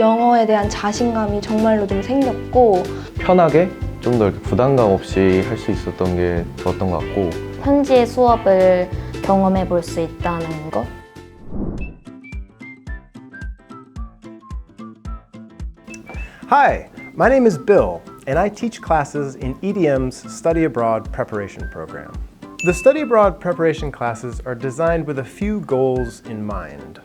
영어에 대한 자신감이 정말로 좀 생겼고 편하게 좀더 부담감 없이 할 수 있었던 게 좋았던 것 같고 현지의 수업을 경험해 볼 수 있다는 것. Hi, my name is Bill, and I teach classes in EDM's Study Abroad Preparation Program. The Study Abroad Preparation classes are designed with a few goals in mind.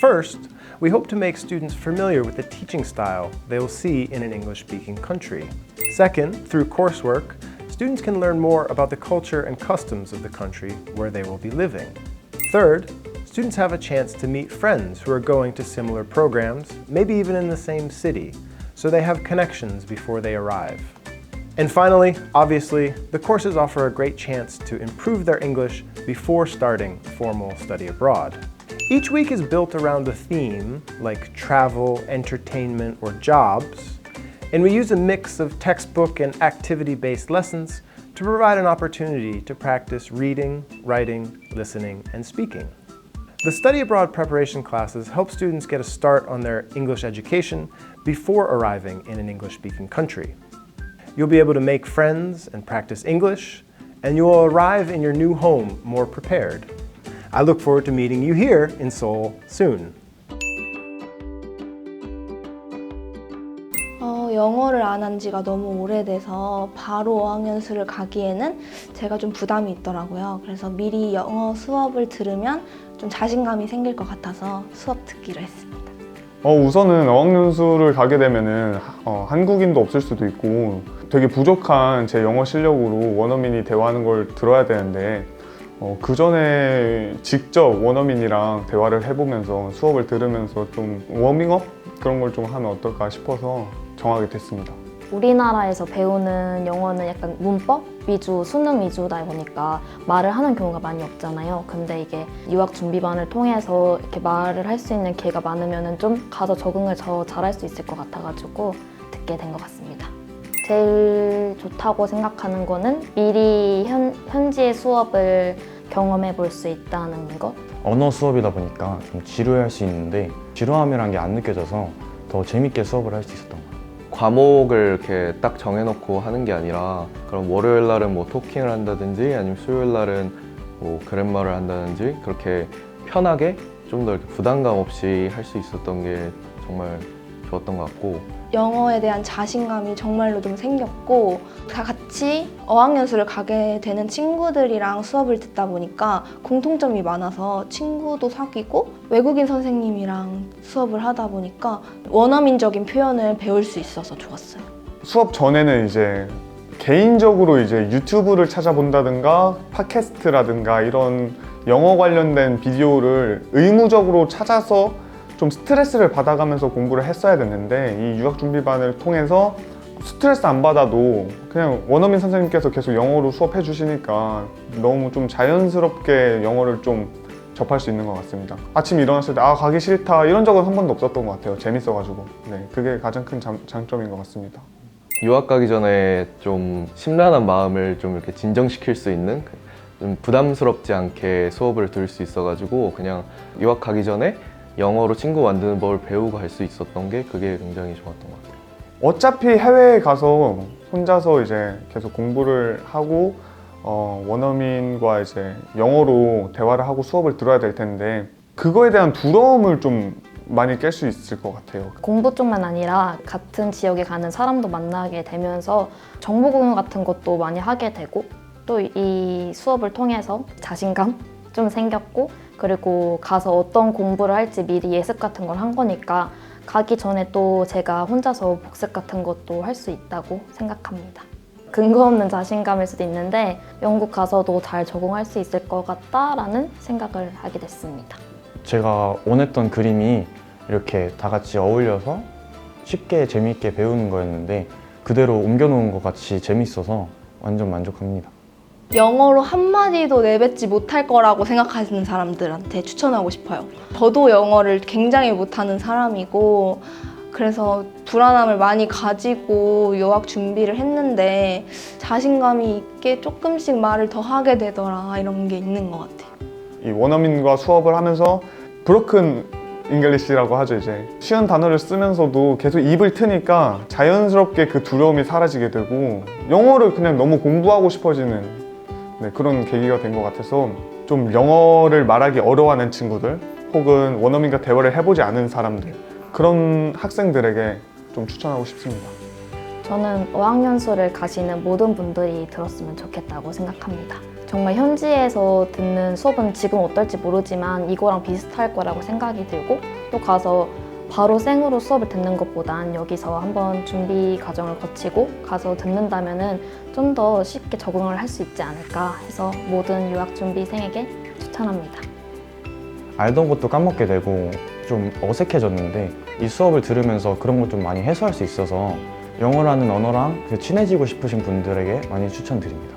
First, we hope to make students familiar with the teaching style they will see in an English speaking country. Second, through coursework, students can learn more about the culture and customs of the country where they will be living. Third, students have a chance to meet friends who are going to similar programs, maybe even in the same city, so they have connections before they arrive. And finally, obviously, the courses offer a great chance to improve their English before starting formal study abroad. Each week is built around a theme like travel, entertainment, or jobs, and we use a mix of textbook and activity based lessons to provide an opportunity to practice reading, writing, listening, and speaking. The study abroad preparation classes help students get a start on their English education before arriving in an English speaking country. You'll be able to make friends and practice English, and you will arrive in your new home more prepared. I look forward to meeting you here in Seoul soon. 어, 영어를 안 한 지가 너무 오래돼서 바로 어학연수를 가기에는 제가 좀 부담이 있더라고요. 그래서 미리 영어 수업을 들으면 좀 자신감이 생길 것 같아서 수업 듣기로 했습니다. 어, 우선은 어학연수를 가게 되면은 어, 한국인도 없을 수도 있고 되게 부족한 제 영어 실력으로 원어민이 대화하는 걸 들어야 되는데 어, 그 전에 직접 원어민이랑 대화를 해보면서 수업을 들으면서 좀 워밍업 그런 걸 좀 하면 어떨까 싶어서 정하게 됐습니다. 우리나라에서 배우는 영어는 약간 문법 위주, 수능 위주다 보니까 말을 하는 경우가 많이 없잖아요. 근데 이게 유학 준비반을 통해서 이렇게 말을 할 수 있는 기회가 많으면 좀 가서 적응을 더 잘할 수 있을 것 같아가지고 듣게 된 것 같습니다. 제일 좋다고 생각하는 거는 미리 현, 현지의 수업을 경험해 볼 수 있다는 것. 언어 수업이다 보니까 좀 지루할 수 있는데 지루함이란 게 안 느껴져서 더 재밌게 수업을 할 수 있었던 것 같아요. 과목을 이렇게 딱 정해놓고 하는 게 아니라 그럼 월요일 날은 뭐 토킹을 한다든지 아니면 수요일 날은 뭐 그랜마를 한다든지 그렇게 편하게 좀 더 부담감 없이 할 수 있었던 게 정말 좋았던 것 같고 영어에 대한 자신감이 정말로 좀 생겼고 다 같이 어학연수를 가게 되는 친구들이랑 수업을 듣다 보니까 공통점이 많아서 친구도 사귀고 외국인 선생님이랑 수업을 하다 보니까 원어민적인 표현을 배울 수 있어서 좋았어요. 수업 전에는 이제 개인적으로 이제 유튜브를 찾아본다든가 팟캐스트라든가 이런 영어 관련된 비디오를 의무적으로 찾아서 좀 스트레스를 받아가면서 공부를 했어야 됐는데 이 유학 준비반을 통해서 스트레스 안 받아도 그냥 원어민 선생님께서 계속 영어로 수업해 주시니까 너무 좀 자연스럽게 영어를 좀 접할 수 있는 것 같습니다. 아침 일어났을 때 아 가기 싫다 이런 적은 한 번도 없었던 것 같아요. 재밌어가지고 네 그게 가장 큰 장, 장점인 것 같습니다. 유학 가기 전에 좀 심란한 마음을 좀 이렇게 진정시킬 수 있는 좀 부담스럽지 않게 수업을 들을 수 있어가지고 그냥 유학 가기 전에 영어로 친구 만드는 법을 배우고 갈 수 있었던 게 그게 굉장히 좋았던 것 같아요. 어차피 해외에 가서 혼자서 이제 계속 공부를 하고 어, 원어민과 이제 영어로 대화를 하고 수업을 들어야 될 텐데 그거에 대한 두려움을 좀 많이 깰 수 있을 것 같아요. 공부 쪽만 아니라 같은 지역에 가는 사람도 만나게 되면서 정보 공유 같은 것도 많이 하게 되고 또 이 수업을 통해서 자신감 좀 생겼고 그리고 가서 어떤 공부를 할지 미리 예습 같은 걸 한 거니까 가기 전에 또 제가 혼자서 복습 같은 것도 할 수 있다고 생각합니다. 근거 없는 자신감일 수도 있는데 영국 가서도 잘 적응할 수 있을 것 같다라는 생각을 하게 됐습니다. 제가 원했던 그림이 이렇게 다 같이 어울려서 쉽게 재미있게 배우는 거였는데 그대로 옮겨놓은 것 같이 재밌어서 완전 만족합니다. 영어로 한마디도 내뱉지 못할 거라고 생각하시는 사람들한테 추천하고 싶어요. 저도 영어를 굉장히 못하는 사람이고, 그래서 불안함을 많이 가지고 유학 준비를 했는데, 자신감이 있게 조금씩 말을 더 하게 되더라, 이런 게 있는 것 같아요. 이 원어민과 수업을 하면서 브로큰 잉글리시라고 하죠 이제 쉬운 단어를 쓰면서도 계속 입을 트니까 자연스럽게 그 두려움이 사라지게 되고 영어를 그냥 너무 공부하고 싶어지는 네, 그런 계기가 된 것 같아서 좀 영어를 말하기 어려워하는 친구들 혹은 원어민과 대화를 해보지 않은 사람들 그런 학생들에게 좀 추천하고 싶습니다. 저는 어학연수를 가시는 모든 분들이 들었으면 좋겠다고 생각합니다. 정말 현지에서 듣는 수업은 지금 어떨지 모르지만 이거랑 비슷할 거라고 생각이 들고 또 가서 바로 생으로 수업을 듣는 것보단 여기서 한번 준비 과정을 거치고 가서 듣는다면은 좀더 쉽게 적응을 할 수 있지 않을까 해서 모든 유학 준비생에게 추천합니다. 알던 것도 까먹게 되고 좀 어색해졌는데 이 수업을 들으면서 그런 것 좀 많이 해소할 수 있어서 영어라는 언어랑 그 친해지고 싶으신 분들에게 많이 추천드립니다.